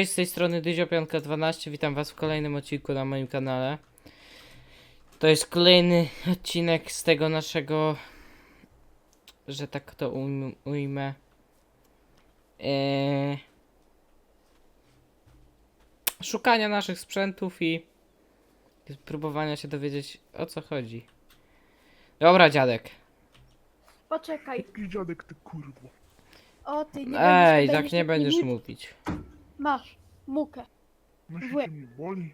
Cześć, z tej strony Dyziopianka12, witam was w kolejnym odcinku na moim kanale. To jest kolejny odcinek z tego naszego, że tak to ujm- ujmę, eee, szukania naszych sprzętów i próbowania się dowiedzieć o co chodzi. Dobra, dziadek. Poczekaj. Jaki dziadek ty kurwo? O ty nie Ej, będziesz, tak nie będziesz mówić. Masz mukę. No się Łe. cię nie boli?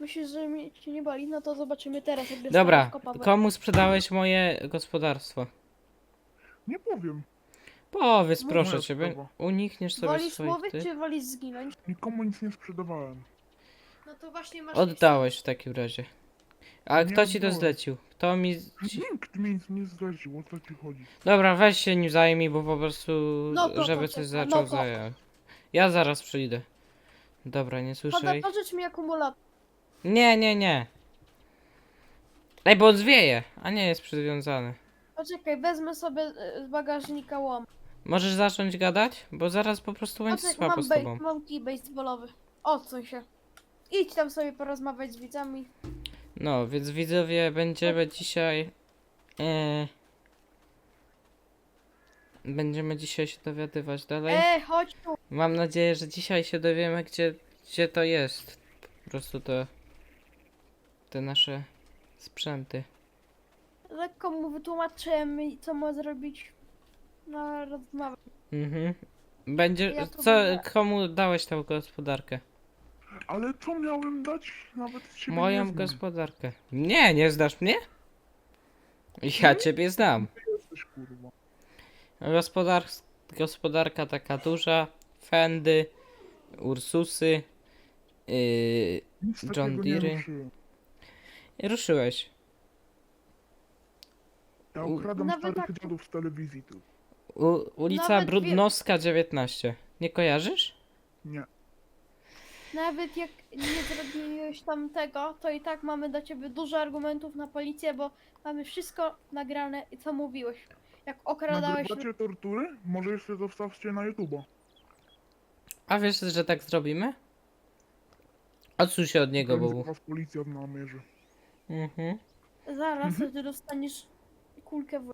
Myślisz, że mnie cię nie boli? No to zobaczymy teraz, jak Dobra, kopa w komu sprzedałeś moje gospodarstwo? Nie powiem. Powiedz Moja proszę ciebie, sprawa. unikniesz sobie Wolisz swoich mówić, tych. czy wolisz zginąć? Nikomu nic nie sprzedawałem. No to właśnie masz... Oddałeś w takim razie. A Nie kto ci to oddałem. zlecił? Kto mi. Ci... Nikt mi nic nie zdradził, o co ci chodzi? Dobra, weź się nim zajmij, bo po prostu. No to żeby coś no zaczął to- zająć. Ja zaraz przyjdę. Dobra, nie słyszę Pada, ich. pożycz mi akumulator. Nie, nie, nie. Ej, bo on zwieje, a nie jest przywiązany. Poczekaj, wezmę sobie e, z bagażnika łom. Możesz zacząć gadać? Bo zaraz po prostu będzie Poczekaj, słabo mam, z bej- tobą. mam kij baseballowy. Odsuń się. Idź tam sobie porozmawiać z widzami. No, więc widzowie, będziemy dzisiaj. E... Będziemy dzisiaj się dowiadywać dalej. E, chodź tu. Mam nadzieję, że dzisiaj się dowiemy, gdzie, gdzie to jest. Po prostu to. Te nasze sprzęty. Lekko mu wytłumaczyłem, co ma zrobić. No, rozmawiam. Mhm. Będzie. Ja to Co, będę- komu dałeś tą gospodarkę? Ale co miałem dać? Nawet ciebie Moją nie znam. gospodarkę. Nie, nie znasz mnie? Ja ciebie znam. Ty jesteś kurwa. Gospodar... Gospodarka taka duża. Fendy. Ursusy. Yy, Nic John takiego nie Deere. ruszyłeś. Ja U- ukradam Nawet starych tak- dziadów z telewizji tu. U, ulica Nawet wie- Brudnowska 19. Nie kojarzysz? Nie. Nawet jak nie zrobiłeś tam tego, to i tak mamy do ciebie dużo argumentów na policję, bo mamy wszystko nagrane, co mówiłeś. Jak okradałeś. Nagrywacie tortury? Może jeszcze zostawcie na YouTube'a. A wiesz, że tak zrobimy? Odsuń się od niego, bo... was policja namierzy. Mhm. Zaraz Mhm. ty dostaniesz kulkę w.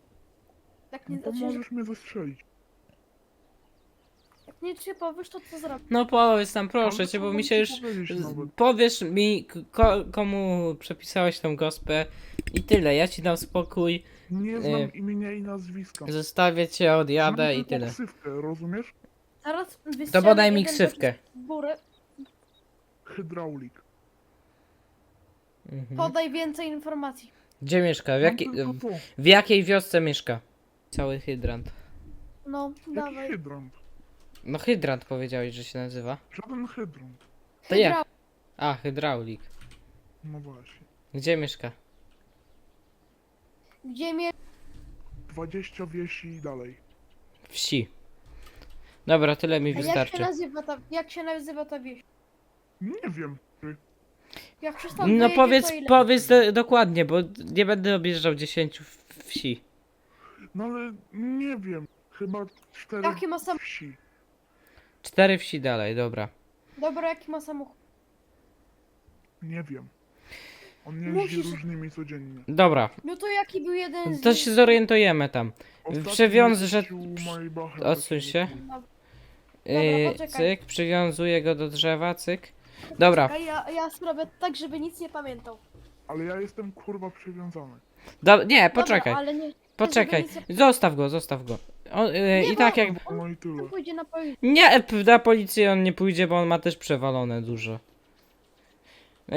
Jak nie, No znaczy, możesz mnie zastrzelić. jak nie ci powiesz, to co zrobisz? No powiedz nam, proszę Ale cię, bo mi ci się już... powiedzieć z- nawet? Powiesz mi, ko komu przepisałeś tą gospę i tyle. Ja ci dam spokój, Nie znam E, imienia i nazwiska. zostawię cię, odjadę Mam i tylko tyle. ksywkę, rozumiesz? Zaraz To podaj mi górę. Hydraulik. Mhm. Podaj więcej informacji. Gdzie mieszka? W, Mam tylko to. w jakiej wiosce mieszka? Cały hydrant. No, Jaki dawaj. hydrant? No hydrant powiedziałeś, że się nazywa. Żaden hydrant. To jak? Hydra- A, hydraulik. No właśnie. Gdzie mieszka? Gdzie mnie 20 wiesi i dalej. Wsi. Dobra, tyle mi A jak się wystarczy. nazywa ta, jak się nazywa ta wieś? Nie wiem. Jak się stąd No wyjedzie, powiedz, to ile? powiedz do, dokładnie, bo nie będę objeżdżał 10 w- wsi. No ale nie wiem. Chyba cztery Jaki ma sam... wsi. Cztery wsi dalej, dobra. Dobra, jaki ma samochód? Nie wiem. On jeździ Musisz- różnymi codziennie. Dobra, No to jaki był jeden z... to się zorientujemy tam. Przewiąz- jeździł że- Maybachem Odsuń takim się. takim. Dobra, Yy, poczekaj. cyk, przywiązuję go do drzewa, cyk. Dobra, A ja, ja sprawię tak, żeby nic nie pamiętał. Ale ja jestem kurwa przywiązany. do, nie, poczekaj, Dobra, ale nie... poczekaj. żeby nic Zostaw go, zostaw go. On, yy, Nie, I tak jak... No i tyle. nie... pójdzie na policję. Nie, p- na policję on nie pójdzie, bo on ma też przewalone dużo. Yy,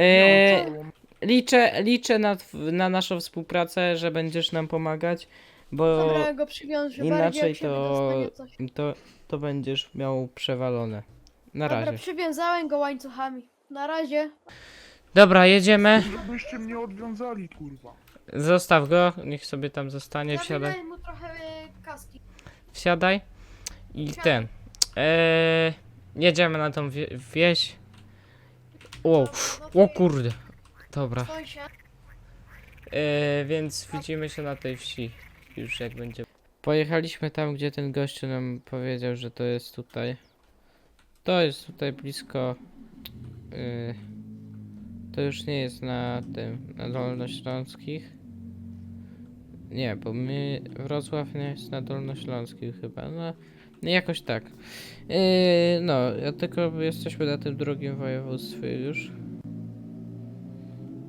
no, liczę, liczę na, tw- na naszą współpracę, że będziesz nam pomagać, bo Dobra, ja go przywiążę bardziej, inaczej jak się to, wydostanie coś. to, to będziesz miał przewalone. Na Dobra, razie. przywiązałem go łańcuchami. Na razie. Dobra, jedziemy. Żebyście mnie odwiązali, kurwa. Zostaw go, niech sobie tam zostanie, wsiadaj. Mu trochę e, kaski. Wsiadaj. I Wsiadaj. ten. Eee, jedziemy na tą wie wieś. O, No to o kurde. Dobra. Eee, więc widzimy się na tej wsi. Już jak będzie. Pojechaliśmy tam, gdzie ten gościu nam powiedział, że to jest tutaj. To jest tutaj blisko. Yy, to już nie jest na tym, na Dolnośląskich. Nie, bo my, Wrocław nie jest na Dolnośląskich chyba, no, no jakoś tak. Yy, no, ja tylko jesteśmy na tym drugim województwie już.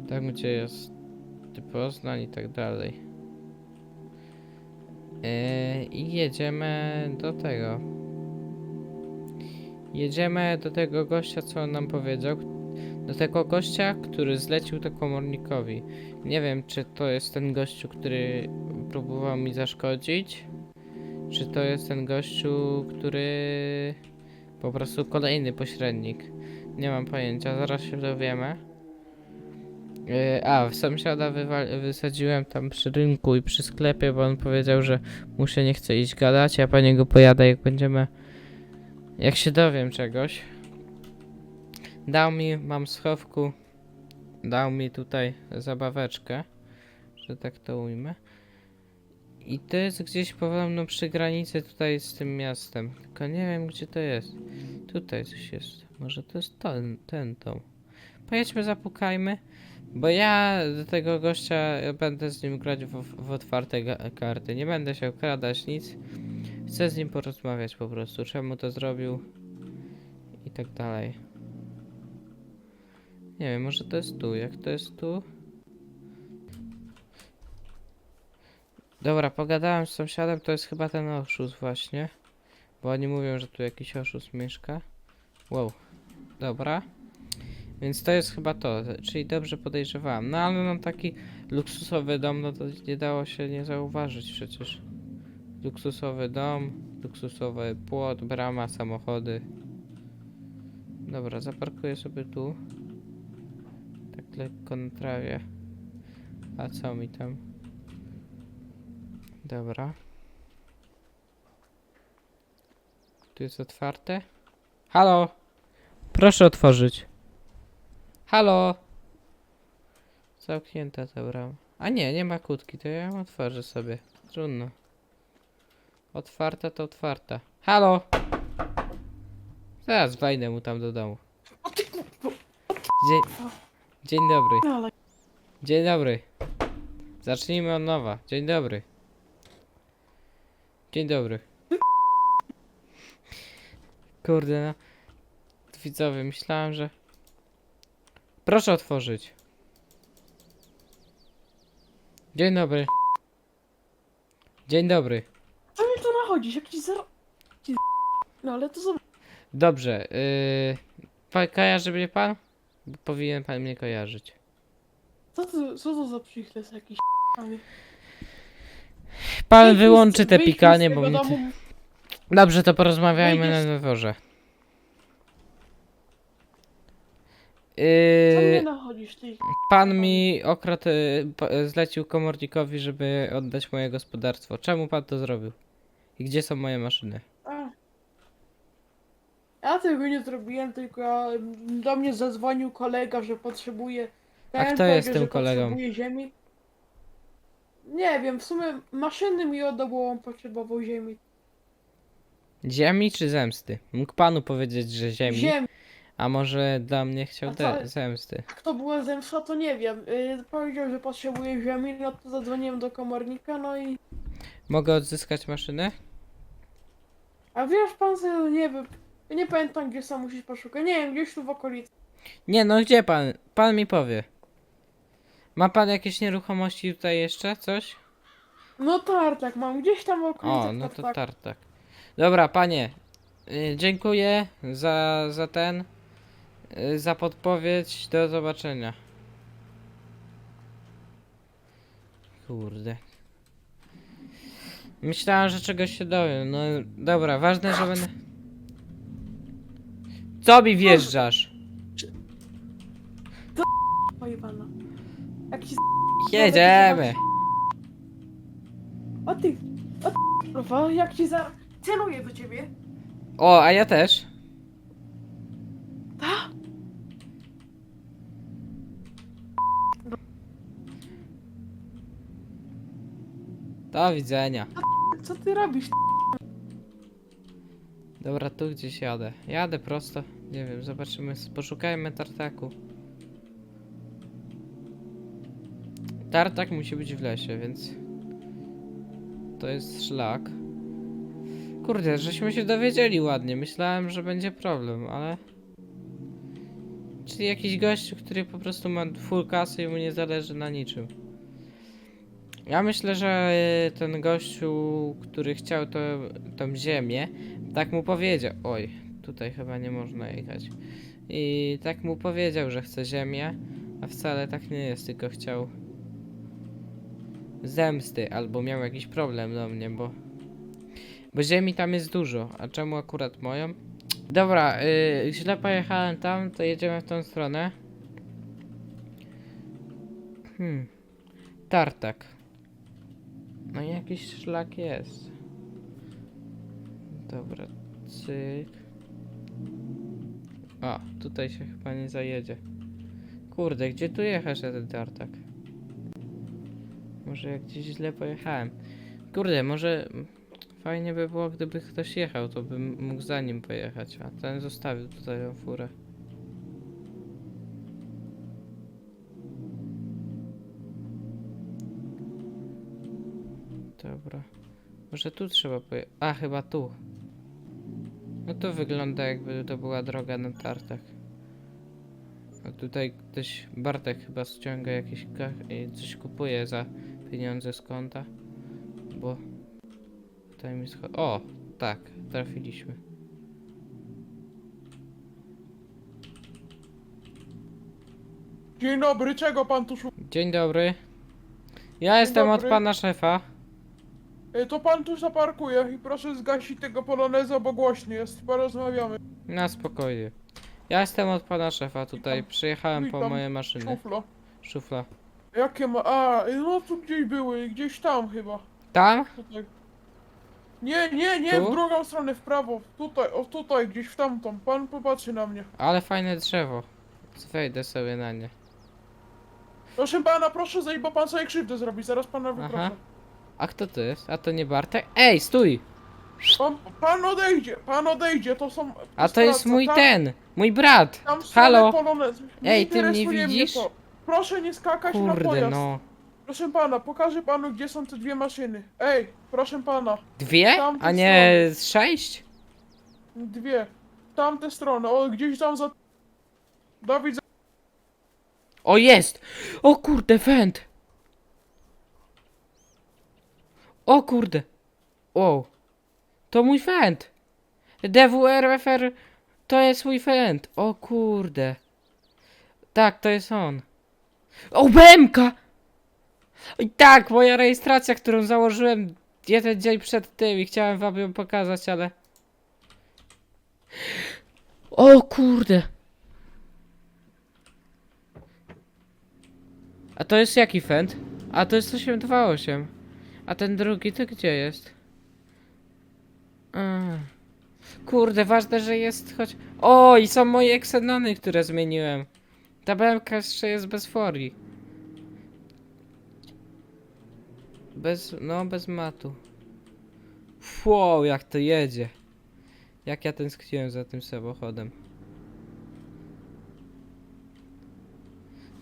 Tam, gdzie jest Poznań i tak dalej. Yy, I jedziemy do tego. Jedziemy do tego gościa, co on nam powiedział. Do tego gościa, który zlecił to komornikowi. Nie wiem, czy to jest ten gościu, który próbował mi zaszkodzić, czy to jest ten gościu, który po prostu kolejny pośrednik. Nie mam pojęcia, zaraz się dowiemy. Yy, A, sąsiada wysadziłem tam przy rynku i przy sklepie, bo on powiedział, że mu się nie chce iść gadać, ja po niego pojadę jak będziemy... Jak się dowiem czegoś. Dał mi, mam schowku, dał mi tutaj zabaweczkę, że tak to ujmę. I to jest gdzieś podobno przy granicy tutaj z tym miastem, tylko nie wiem gdzie to jest. Tutaj coś jest, może to jest ten, ten dom. Pojedźmy, zapukajmy. Bo ja do tego gościa będę z nim grać w, w otwarte karty. Nie będę się okradać, nic. Chcę z nim porozmawiać po prostu, czemu to zrobił i tak dalej. Nie wiem, może to jest tu. Jak to jest tu? Dobra, pogadałem z sąsiadem, to jest chyba ten oszust właśnie. Bo oni mówią, że tu jakiś oszust mieszka. Wow. Dobra. Więc to jest chyba to, czyli dobrze podejrzewałem. No ale no taki luksusowy dom, no to nie dało się nie zauważyć przecież. Luksusowy dom, luksusowy płot, brama, samochody. Dobra, zaparkuję sobie tu. Tak lekko na trawie. A co mi tam? Dobra. Tu jest otwarte? Halo! Proszę otworzyć. Halo! Zamknięta ta brama. A nie, nie ma kłódki, to ja ją otworzę sobie. Trudno. Otwarta to otwarta. Halo! Zaraz wejdę mu tam do domu. Dzień, dzień dobry. Dzień dobry. Zacznijmy od nowa. Dzień dobry. Dzień dobry. Kurde no. Widzowie, myślałem, że... Proszę otworzyć. Dzień dobry. Dzień dobry. co mi tu nachodzisz? Jakiś zero... No ale to zobacz. Dobrze. Yy... pa- Kojarzy mnie pan? Bo powinien pan mnie kojarzyć. Co to, co to za przychles jakiś ale- Pan Wyjdź mi z- wyłączy te wyjdź mi z pikanie, tego bo mi... domu. Dobrze, to porozmawiajmy Wyjdziesz- na dworze. Co mnie Yy, nachodzisz ty? pan mi okradł, y, po- zlecił komornikowi, żeby oddać moje gospodarstwo. Czemu pan to zrobił? I gdzie są moje maszyny? A. Ja tego nie zrobiłem, tylko mm, do mnie zadzwonił kolega, że potrzebuje. A Ten kto jest tym że kolegą? Potrzebuje ziemi. Nie wiem, w sumie maszyny mi oddał, bo on potrzebował ziemi. Ziemi czy zemsty? Mógł panu powiedzieć, że ziemi, Ziemi. A może dla mnie chciał A zemsty. Jak to była zemsta, to nie wiem. Yy, powiedział, że potrzebuje ziemi, no to zadzwoniłem do komornika, no i... Mogę odzyskać maszynę? A wiesz pan, że nie wiem, nie pamiętam gdzie sam musisz poszukać, nie wiem, gdzieś tu w okolicy. Nie, no gdzie pan? Pan mi powie. Ma pan jakieś nieruchomości tutaj jeszcze? Coś? No tartak mam, gdzieś tam w okolicach O, no to tartak. Dobra, panie. y, Dziękuję za, za ten. Y, Za podpowiedź. Do zobaczenia. Kurde. Myślałem, że czegoś się dowiem. No dobra, ważne, że będę. Co mi wjeżdżasz? Oj pana. Jak ci... Jedziemy. O ty, o ty, kurwa, jak ci za... Celuję do ciebie. O, a ja też. Ta? Do widzenia. Co ty robisz? Dobra, tu gdzieś jadę. Jadę prosto. Nie wiem, zobaczymy. Poszukajmy tartaku. Tartak musi być w lesie, więc... To jest szlak. Kurde, żeśmy się dowiedzieli ładnie. Myślałem, że będzie problem, ale... Czyli jakiś gościu, który po prostu ma full kasy i mu nie zależy na niczym. Ja myślę, że y, ten gościu, który chciał to, tą ziemię, tak mu powiedział. Oj, tutaj chyba nie można jechać. I tak mu powiedział, że chce ziemię, a wcale tak nie jest, tylko chciał zemsty, albo miał jakiś problem do mnie, bo. Bo ziemi tam jest dużo, a czemu akurat moją? Dobra, y, źle pojechałem tam, to jedziemy w tą stronę. Hmm. Tartak. No i jakiś szlak jest. Dobra, cyk. A, tutaj się chyba nie zajedzie. Kurde, gdzie tu jechać na ten tartak? Może jak gdzieś źle pojechałem. Kurde, może fajnie by było, gdyby ktoś jechał, to bym mógł za nim pojechać, a ten zostawił tutaj furę. Dobra. Może tu trzeba pojechać. A, chyba tu. No to wygląda jakby to była droga na tartak. A tutaj ktoś, Bartek chyba ściąga jakieś coś kupuje za pieniądze z konta. Bo tutaj mi scho- O, tak, trafiliśmy. Dzień dobry, czego pan tu szuka? Dzień dobry. Ja jestem od dobry. pana szefa. E, To pan tu zaparkuje i proszę zgasić tego poloneza, bo głośny jest. Porozmawiamy. Na spokojnie. Ja jestem od pana szefa tutaj. Witam. Przyjechałem po Witam. moje maszyny. Szuflo. Szufla. Jakie ma... A, e, no tu gdzieś były, gdzieś tam chyba. Tam? Tutaj. Nie, nie, nie, Tu? w drugą stronę, w prawo. Tutaj, o tutaj, gdzieś w tamtą. Pan popatrzy na mnie. Ale fajne drzewo. Wejdę sobie na nie. Proszę pana, proszę zejść, bo pan sobie krzywdę zrobi. Zaraz pana Aha. wyproszę. A kto to jest? A to nie Bartek? Ej, stój! Pan, pan odejdzie, pan odejdzie, to są... A to jest mój tam- ten! Mój brat! Tam Halo? Polonez. Nie Ej, ty mnie interesuje widzisz? to. Proszę nie skakać na Kurde pojazd. no. Proszę pana, pokażę panu, gdzie są te dwie maszyny. Ej, proszę pana, Dwie? A nie z sześć? dwie. Tamte strony, o, gdzieś tam za... Dawid, za... O jest! O kurde, węd! O kurde! Wow. To mój węd! DWRFR to jest mój węd! O kurde! Tak, to jest on. O, BMK! I tak, moja rejestracja, którą założyłem jeden dzień przed tym i chciałem wam ją pokazać, ale... O kurde! A to jest jaki fend? A to jest 828. A ten drugi to gdzie jest? Kurde, ważne, że jest choć... O, i są moje Xenony, które zmieniłem. Ta BMK jeszcze jest bez forii. Bez, no bez matu. Wow, jak to jedzie. Jak ja tęskniłem za tym samochodem.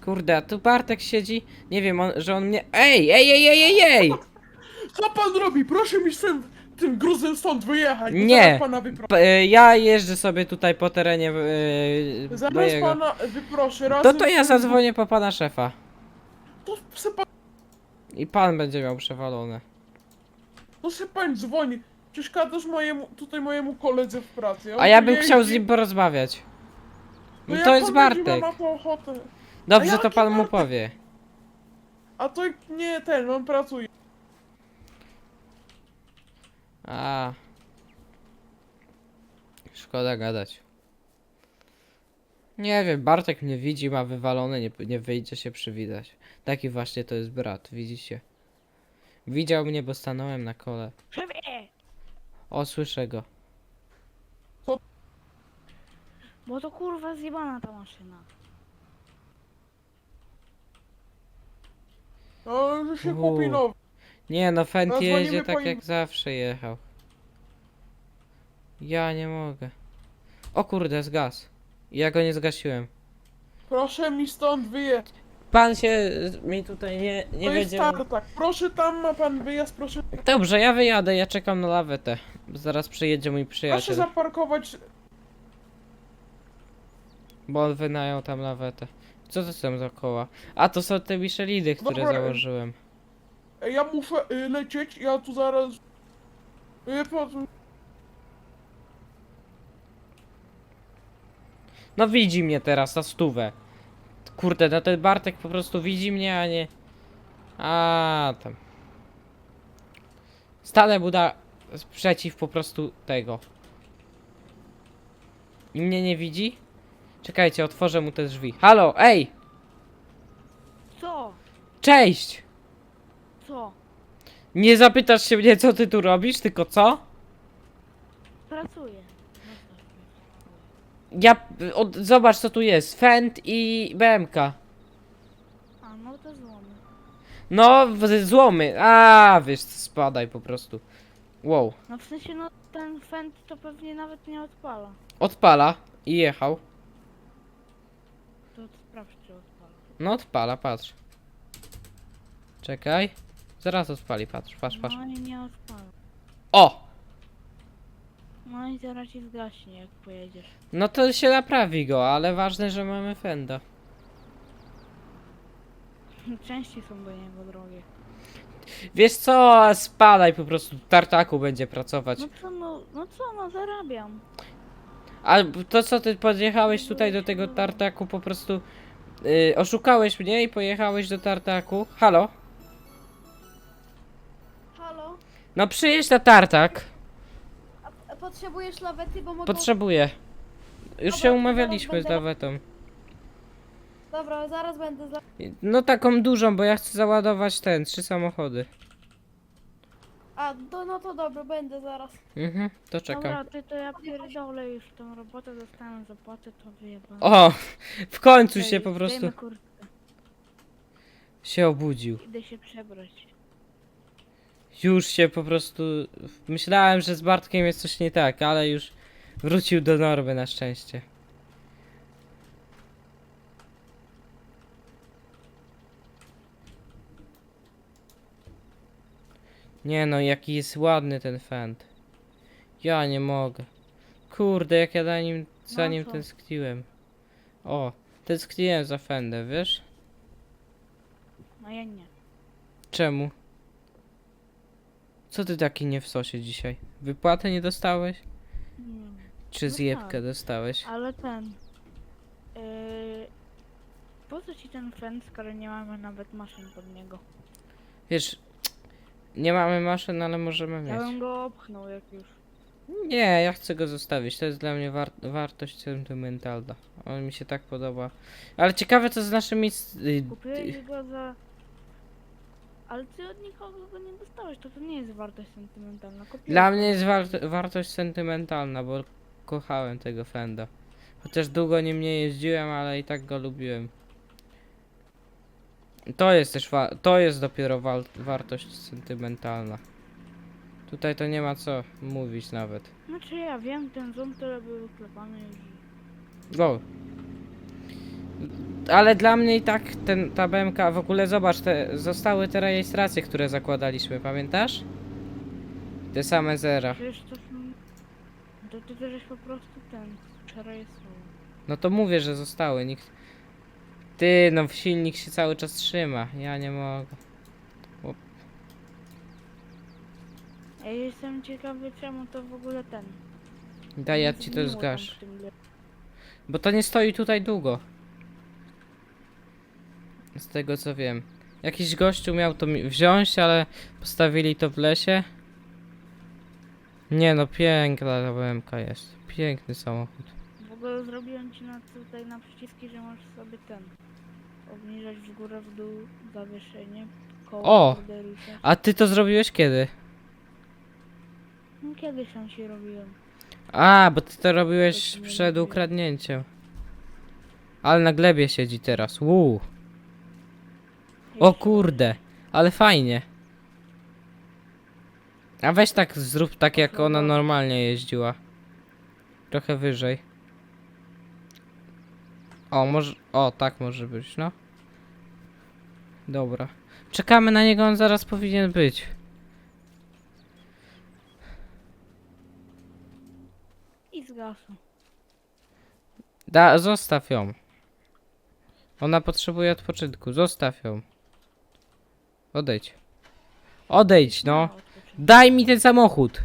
Kurde, a tu Bartek siedzi. Nie wiem, on, że on mnie. Ej, ej, ej, ej, ej, ej! Co pan robi? Proszę mi z tym, tym gruzem stąd wyjechać. bo Nie. Zaraz pana wyproszę. P- e, ja jeżdżę sobie tutaj po terenie. Yy, Zaraz pana wyproszę. To Razem to ja z tym- zadzwonię po pana szefa. To se pan, I pan będzie miał przewalone. to se pan dzwoni. Przeszkadzasz mojemu, tutaj mojemu koledze w pracy. On A ja tu bym chciał z nim porozmawiać. No jak to jest on będzie miał Bartek. na to ochotę? Dobrze, to jaki pan mu Bartek? powie. A to nie ten, on pracuje. A. Szkoda gadać. Nie wiem, Bartek mnie widzi, ma wywalone, nie, nie wyjdzie się przywitać. Taki właśnie to jest brat, widzicie? Widział mnie, bo stanąłem na kole. O, słyszę go. Bo to kurwa zjebana ta maszyna. No, że się Uuu. kupi nowy. Nie no, Fent Zadzwonimy jedzie po tak nim. jak zawsze jechał. Ja nie mogę. O kurde, zgas. Ja go nie zgasiłem. Proszę mi stąd wyjechać. Pan się y, mi tutaj nie, nie to jest będzie... tartak. Proszę tam ma pan wyjazd, proszę. Dobrze, ja wyjadę, ja czekam na lawetę. Zaraz przyjedzie mój Proszę przyjaciel, zaparkować. bo on wynajął tam lawetę. Co to są za koła? A, to są te Micheliny, które Dobra. założyłem. E, Ja muszę y, lecieć, ja tu zaraz. Y, po, No widzi mnie teraz na stówę. Kurde, no ten Bartek po prostu widzi mnie, a nie... A tam. Stanę Buda przeciw po prostu tego. I mnie nie widzi? Czekajcie, otworzę mu te drzwi. Halo, ej! Co? Cześć! Co? Nie zapytasz się mnie, co ty tu robisz, tylko co? Pracuję. Ja... Od, zobacz, co tu jest. Fend i BMK. A, no to złomy. No, w- złomy. A, wiesz, co, spadaj po prostu. Wow. No w sensie, no ten fent to pewnie nawet nie odpala. Odpala i jechał. To sprawdź, czy odpala. No odpala, patrz. Czekaj. Zaraz odpali, patrz, patrz, patrz. No i nie odpala. O! No i zaraz ci zgaśnie, jak pojedziesz. No to się naprawi go, ale ważne, że mamy fenda. Części są do niego drogie. Wiesz co, spadaj po prostu, tartaku będzie pracować. No co, no, no co, no zarabiam. A to co ty podjechałeś tutaj do tego tartaku po prostu... Yy, oszukałeś mnie i pojechałeś do tartaku. Halo? No przyjedź na tartak. A, a potrzebujesz lawety, bo mogą... Potrzebuję. Już Dobra, się to umawialiśmy z będę- Dawetą. Dobra, zaraz będę za... No taką dużą, bo ja chcę załadować ten, trzy samochody. A, to, no to dobra, będę zaraz. Mhm, to czekam. Dobra, ty to ja pierdolę już tą robotę, dostałem zapłatę, to wyjebane. O! W końcu się po prostu się obudził. Idę się przebrać. Już się po prostu... Myślałem, że z Bartkiem jest coś nie tak, ale już wrócił do normy na szczęście. Nie no, jaki jest ładny ten fend. Ja nie mogę. Kurde, jak ja za nim, za No nim tęskniłem. O, tęskniłem za fendem, wiesz? No ja nie. Czemu? Co ty taki nie w sosie dzisiaj? Wypłatę nie dostałeś? nie. Czy No zjebkę tak. dostałeś? Ale ten. Yy, po co ci ten fen, skoro nie mamy nawet maszyn pod niego? Wiesz, nie mamy maszyn, ale możemy Ja bym mieć. go opchnął jak już. Nie, ja chcę go zostawić. To jest dla mnie war wartość sentymentalna. On mi się tak podoba. Ale ciekawe co z naszymi... s- y, Kupiłeś go za. Ale ty od nikogo go nie dostałeś, to to nie jest wartość sentymentalna. Dla mnie jest war wartość sentymentalna, bo kochałem tego Fenda. Chociaż długo nim nie jeździłem, ale i tak go lubiłem. To jest też wa- to jest dopiero wal- wartość sentymentalna. Tutaj to nie ma co mówić nawet. Znaczy ja wiem, ten ząb to był wyklepany już. Go. Ale dla mnie i tak ten, ta BMK, w ogóle zobacz, te, zostały te rejestracje, które zakładaliśmy, pamiętasz? Te same zera. Przecież to są... To ty też po prostu ten przerejestrował. No to mówię, że zostały, nikt... Ty, no silnik się cały czas trzyma, ja nie mogę. Ja jestem ciekawy czemu to w ogóle ten. Daj, ja ci to tam zgasz. w tym le- Bo to nie stoi tutaj długo. Z tego co wiem. Jakiś gościu miał to mi wziąć, ale postawili to w lesie. Nie no, piękna BMK jest. Piękny samochód. W ogóle zrobiłem ci na tutaj na przyciski, że możesz sobie ten obniżać w górę w dół zawieszenie. Koło O! A ty to zrobiłeś kiedy? No kiedyś tam się robiłem. A, bo ty to robiłeś przed ukradnięciem. Ale na glebie siedzi teraz. Uuu. O kurde, ale fajnie. A weź tak zrób tak jak ona normalnie jeździła. Trochę wyżej. O, może. O, tak może być, no. Dobra. Czekamy na niego, on zaraz powinien być. I zgasł. Da, zostaw ją. Ona potrzebuje odpoczynku. Zostaw ją. Odejdź. Odejdź, no. Daj mi ten samochód.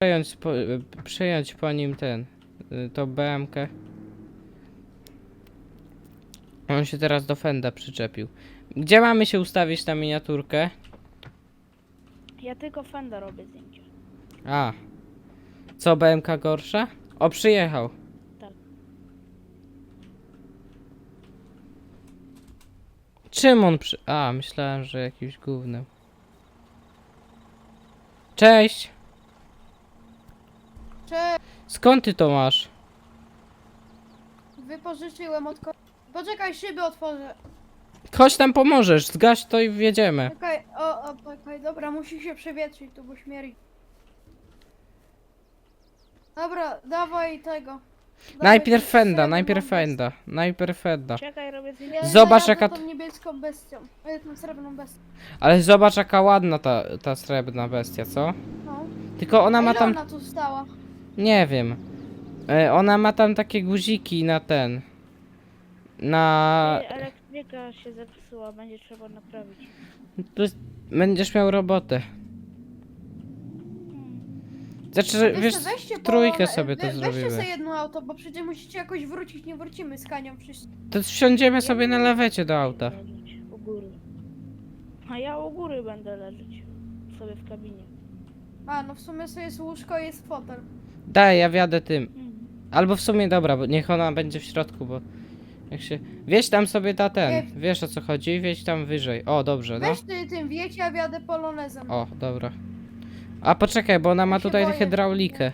Przejąć po, przejąć po nim ten, to BMK. On się teraz do Fenda przyczepił. Gdzie mamy się ustawić na miniaturkę? Ja tylko Fenda robię zdjęcie. A. Co, BMK gorsza? O, przyjechał. Tak. Czym on przy... A, myślałem, że jakimś gównem. Cześć! Czy Skąd ty to masz? wypożyczyłem od ko- Poczekaj, szyby otworzę. Chodź tam pomożesz, zgaś to i wjedziemy. Czekaj, o, o, czekaj, dobra, musi się przewietrzyć tu, bo śmieri. Dobra, dawaj tego. Dawaj Najpierw Fenda, najpierw. Fenda, najpierw Fenda. Czekaj, robię zdjęcie. Zobacz, ja jaka jadę t- tą niebieską bestią, e, tą srebrną bestią. Ale zobacz jaka ładna ta, ta srebrna bestia, co? No. Tylko ona ma Ile tam... ona tu stała? Nie wiem. E, Ona ma tam takie guziki na ten. Na. Ej, Elektryka się zepsuła, będzie trzeba naprawić. Tu jest- Będziesz miał robotę. Hmm. Znaczy, Wiesz, wiesz, co, weźcie, w trójkę bo- sobie to we- Weźcie zrobimy. sobie jedno auto, bo przecież musicie jakoś wrócić, nie wrócimy z Kanią wszyscy. To wsiądziemy sobie na lewecie do auta. Leżeć U góry. A ja u góry będę leżeć. Sobie w kabinie. A, no w sumie sobie jest łóżko i jest fotel. Daj, ja wjadę tym. Hmm. Albo w sumie dobra, bo niech ona będzie w środku, bo. Jak się. Wieź tam sobie ta ten. Wiesz o co chodzi? Wieź tam wyżej. O, dobrze, no. Weź ty tym wiecie, a wjadę polonezem. O, dobra. A poczekaj, bo ona ma Ja się tutaj boję. hydraulikę.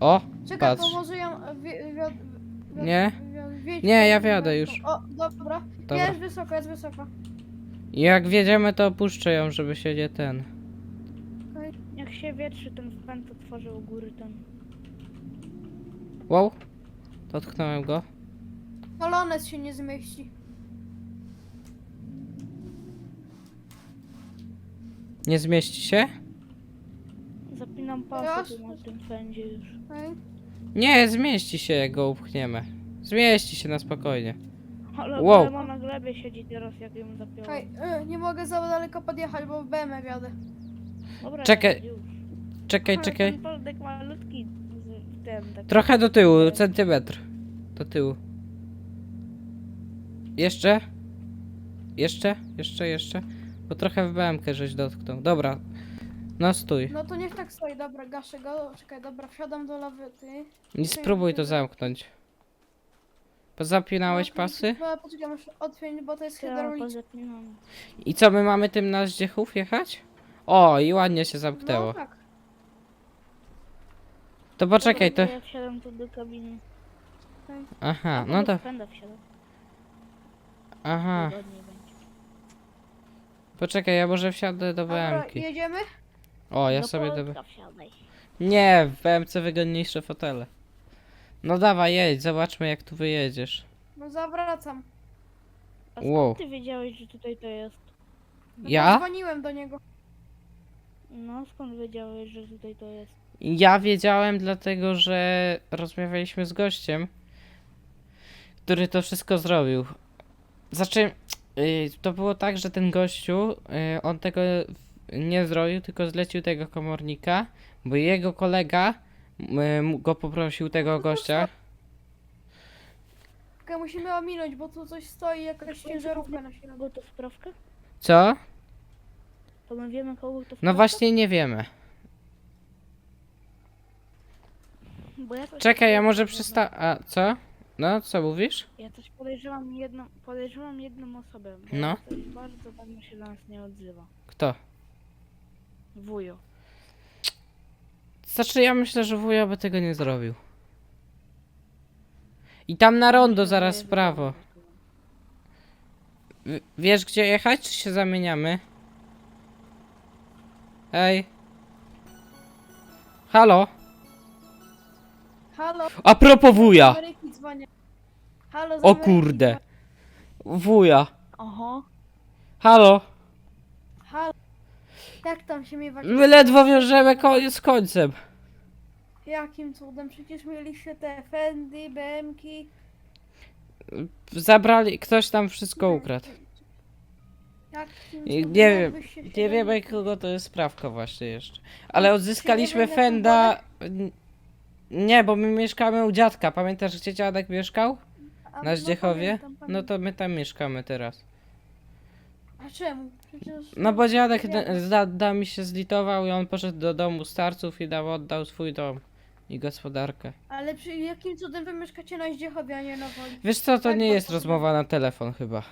O, Czekaj, patrz. to może ją... Wi, wi, wi, Nie? wi, wiedź Nie, ja wjadę już. O, dobra. Dobra. Jest wysoko, jest wysoko. I jak wjedziemy, to opuszczę ją, żeby się nie ten. Jak się wietrzy ten wpęd, to tworzy u góry ten. Wow. Dotknąłem go. Polonez się nie zmieści. Nie zmieści się? Zapinam pasy tu na tym fędzie już. Nie, zmieści się, jak go upchniemy. Zmieści się na spokojnie. Ale Wow. wow. na glebie siedzi teraz, jak ją zapiąłem. Okej, e, nie mogę za daleko podjechać, bo w BMW jadę. Dobra, Czekaj, już. Czekaj, Ale czekaj. Ten Poldek malutki. z- Ten, tak. Trochę do tyłu, centymetr. Do tyłu. Jeszcze? Jeszcze? Jeszcze, jeszcze? Bo trochę w BMK żeś dotknął. Dobra. No stój. No to niech tak stoi, dobra, gaszę go. Czekaj, dobra, wsiadam do lawety. Nie spróbuj to zamknąć. Pozapinałeś No, pasy? No, poczekaj, muszę otwierać, bo to jest pozapinam. I co, my mamy tym na zdziechów jechać? O, i ładnie się zamknęło. No tak. To poczekaj, to... Ja wsiadam tu do kabiny. Aha, no to... Aha. Wygodniej będzie. Poczekaj, ja może wsiadę do Dobra, BMK. jedziemy? O, ja do sobie do... Polska wsiadaj. Nie, w BMC wygodniejsze fotele. No dawaj, jedź, zobaczmy jak tu wyjedziesz. No zawracam. A skąd Wow. ty wiedziałeś, że tutaj to jest? No, Ja? Dzwoniłem do niego. No, skąd wiedziałeś, że tutaj to jest? Ja wiedziałem dlatego, że rozmawialiśmy z gościem, który to wszystko zrobił. Znaczy, yy, to było tak, że ten gościu, yy, on tego nie zrobił, tylko zlecił tego komornika, bo jego kolega yy, go poprosił tego gościa. Okej, musimy ominąć, bo tu coś stoi, jakaś ciężarówka na środku. Kogo to sprawka? Co? To my wiemy, kogo to? No właśnie nie wiemy. Bo ja coś Czekaj, ja może nie przysta... A, co? No, co mówisz? Ja też podejrzewam jedną, podejrzewam jedną osobę, bo No. ktoś bardzo dawno się do nas nie odzywa. Kto? Wujo. Znaczy, ja myślę, że wuja by tego nie zrobił. I tam na rondo zaraz w prawo. W- Wiesz gdzie jechać, czy się zamieniamy? Ej. Halo? Halo, A propos wuja! z Ameryki dzwonię. Halo, z O Ameryki kurde. dzwonię. Wuja. Oho. Halo? Halo. Jak tam się miewa? My ledwo wiążemy koń z końcem. Jakim cudem? Przecież mieliście te Fendy, BMki. Zabrali, ktoś tam wszystko ukradł. Jakim Nie wiem, się Nie nich- kogo to jest sprawka właśnie jeszcze. Ale odzyskaliśmy Fenda... N- Nie, bo my mieszkamy u dziadka. Pamiętasz gdzie dziadek mieszkał? A, Na no Zdziechowie? pamiętam, No pamiętam. to my tam mieszkamy teraz. A czemu? Przecież... No bo dziadek wiem. da, da, da mi się zlitował i on poszedł do domu starców i dał, oddał swój dom i gospodarkę. Ale przy jakim cudem wy mieszkacie na Zdziechowie, a nie na Woli? Wiesz co, to Tak, nie bo- jest rozmowa na telefon chyba.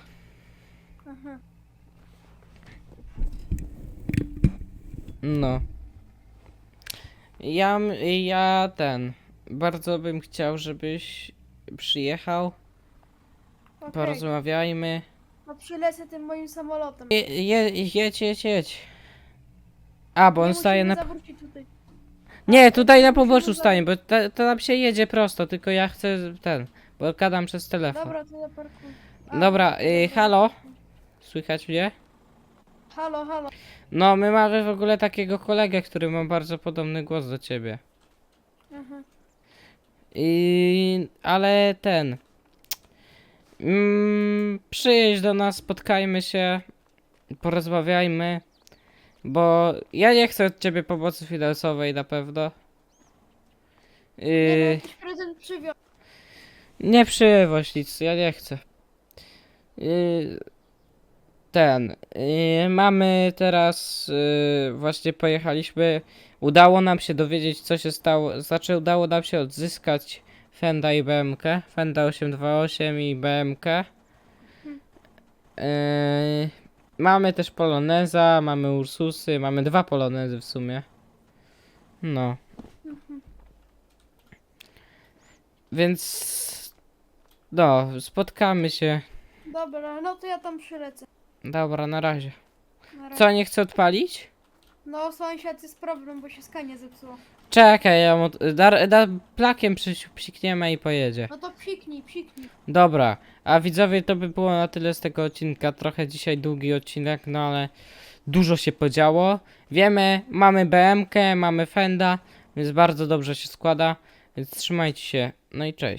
Aha. No. Ja, ja ten. Bardzo bym chciał, żebyś przyjechał. Okej, Porozmawiajmy. no przylecę tym moim samolotem. Je, je, jedź, jedź, jedź. A, bo on staje na. zawrócić tutaj. Nie, tutaj na poboczu za- stanie, bo ta, to tam się jedzie prosto, tylko ja chcę ten. Bo gadam przez telefon. Dobra, to zaparkuj. A, Dobra, y, halo? Słychać mnie? Halo, halo. No, my mamy w ogóle takiego kolegę, który ma bardzo podobny głos do ciebie. Aha. I... ale ten. Mm, przyjedź do nas, spotkajmy się, porozmawiajmy. Bo ja nie chcę od ciebie pomocy finansowej na pewno. Nie, no, Yy, jakiś prezent przywiózł. nie przywoź nic, ja nie chcę. Yy, ten. Yy, mamy teraz. Yy, właśnie pojechaliśmy. Udało nam się dowiedzieć, co się stało. Znaczy, udało nam się odzyskać Fenda i BMK. Fenda 828 i BMK. Yy, mamy też Poloneza, mamy Ursusy, mamy dwa Polonezy w sumie. No. Więc. No, spotkamy się. Dobra, no to ja tam przylecę. Dobra, na razie. Na razie. Co, nie chcę odpalić? No, sąsiad jest problem, bo się skanie zepsuło. Czekaj, ja mu... Da, da plakiem przy, psikniemy i pojedzie. No to psiknij, psiknij. Dobra, a widzowie to by było na tyle z tego odcinka. Trochę dzisiaj długi odcinek, no ale dużo się podziało. Wiemy, mamy BMK, mamy Fenda, więc bardzo dobrze się składa. Więc trzymajcie się, no i cześć.